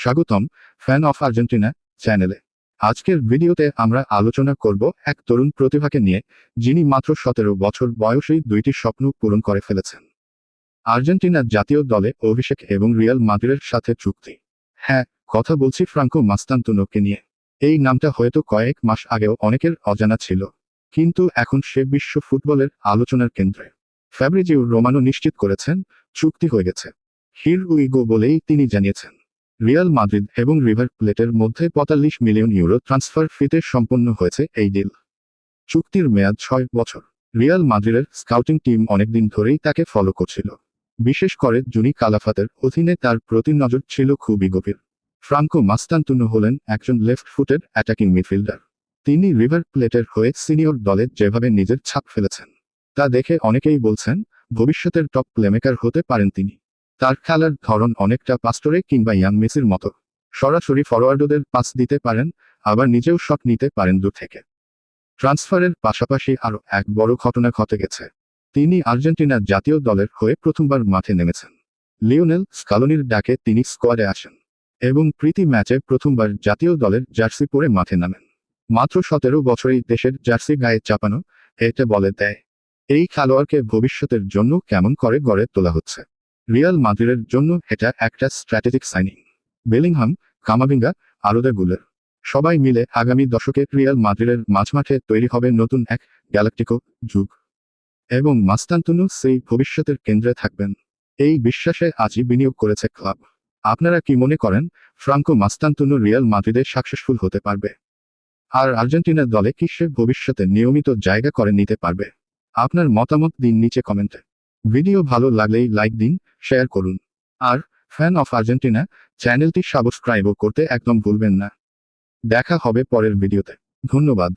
স্বাগতম fan of Argentina চ্যানেলে আজকের ভিডিওতে আমরা আলোচনা করব এক তরুণ প্রতিভাকে নিয়ে, যিনি মাত্র সতেরো বছর বয়সেই দুইটি স্বপ্ন পূরণ করে ফেলেছেন। আর্জেন্টিনার জাতীয় দলে অভিষেক এবং রিয়াল মাদ্রিদের সাথে চুক্তি। হ্যাঁ কথা বলছি ফ্রাঙ্কো মাস্তান্তুনোকে নিয়ে। এই নামটা হয়তো কয়েক মাস আগেও অনেকের অজানা ছিল। কিন্তু এখন সে বিশ্ব ফুটবলের আলোচনার কেন্দ্রে। ফ্যাব্রিজিও রোমানো নিশ্চিত করেছেন, চুক্তি হয়ে গেছে। হির উইগো বলেই তিনি জানিয়েছেন। রিয়াল মাদ্রিদ এবং রিভার প্লেটের মধ্যে পঁয়তাল্লিশ মিলিয়ন ইউরো ট্রান্সফার ফিতে সম্পন্ন হয়েছে এই ডিল চুক্তির মেয়াদ ছয় বছর। রিয়াল মাদ্রিদের স্কাউটিং টিম অনেকদিন ধরেই তাকে ফলো করছিল। বিশেষ করে জুনি কালাফাতের অধীনে তার প্রতি নজর ছিল খুবই গভীর। ফ্রাঙ্কো মাস্তান্তুনো হলেন একজন লেফট ফুটের অ্যাটাকিং মিডফিল্ডার তিনি রিভার প্লেটের হয়ে সিনিয়র দলে যেভাবে নিজের ছাপ ফেলেছেন, তা দেখে অনেকেই বলছেন, ভবিষ্যতের টপ প্লেমেকার হতে পারেন তিনি। তার খেলার ধরন অনেকটা পাস্টরে কিংবা ইয়াং মেসির মতো। সরাসরি ফরওয়ার্ডদের পাস দিতে পারেন, আবার নিজেও শট নিতে পারেন দূর থেকে। ট্রান্সফারের পাশাপাশি আরও এক বড় ঘটনা ঘটে গেছে। তিনি আর্জেন্টিনার জাতীয় দলের হয়ে প্রথমবার মাঠে নেমেছেন। লিওনেল স্কালোনির ডাকে তিনি স্কোয়াডে আসেন এবং প্রীতি ম্যাচে প্রথমবার জাতীয় দলের জার্সি পরে মাঠে নামেন। মাত্র সতেরো বছরেই দেশের জার্সি গায়ে চাপানো এটা বলে দেয়। এই খেলোয়াড়কে ভবিষ্যতের জন্য কেমন করে গড়ে তোলা হচ্ছে? রিয়াল মাদ্রিদের জন্য এটা একটা strategic signing Bellingham, Camavinga, Arda Guler সবাই মিলে আগামী দশকে রিয়াল মাদ্রিদের মাঝমাঠে তৈরি হবে নতুন এক গ্যালাকটিকো যুগ। এবং মাস্তান্তুনু সেই ভবিষ্যতের কেন্দ্রে থাকবেন। এই বিশ্বাসে আজই বিনিয়োগ করেছে ক্লাব। আপনারা কি মনে করেন, ফ্রাঙ্কো মাস্তান্তুনু রিয়াল মাদ্রিদে সাকসেসফুল হতে পারবে? আর আর্জেন্টিনার দলে কি সে ভবিষ্যতে নিয়মিত জায়গা করে নিতে পারবে? আপনার মতামত দিন নিচে কমেন্টে। ভিডিও ভালো লাগলেই লাইক দিন শেয়ার করুন। আর ফ্যান অফ আর্জেন্টিনা চ্যানেলটি সাবস্ক্রাইবও করতে একদম ভুলবেন না। দেখা হবে পরের ভিডিওতে ধন্যবাদ।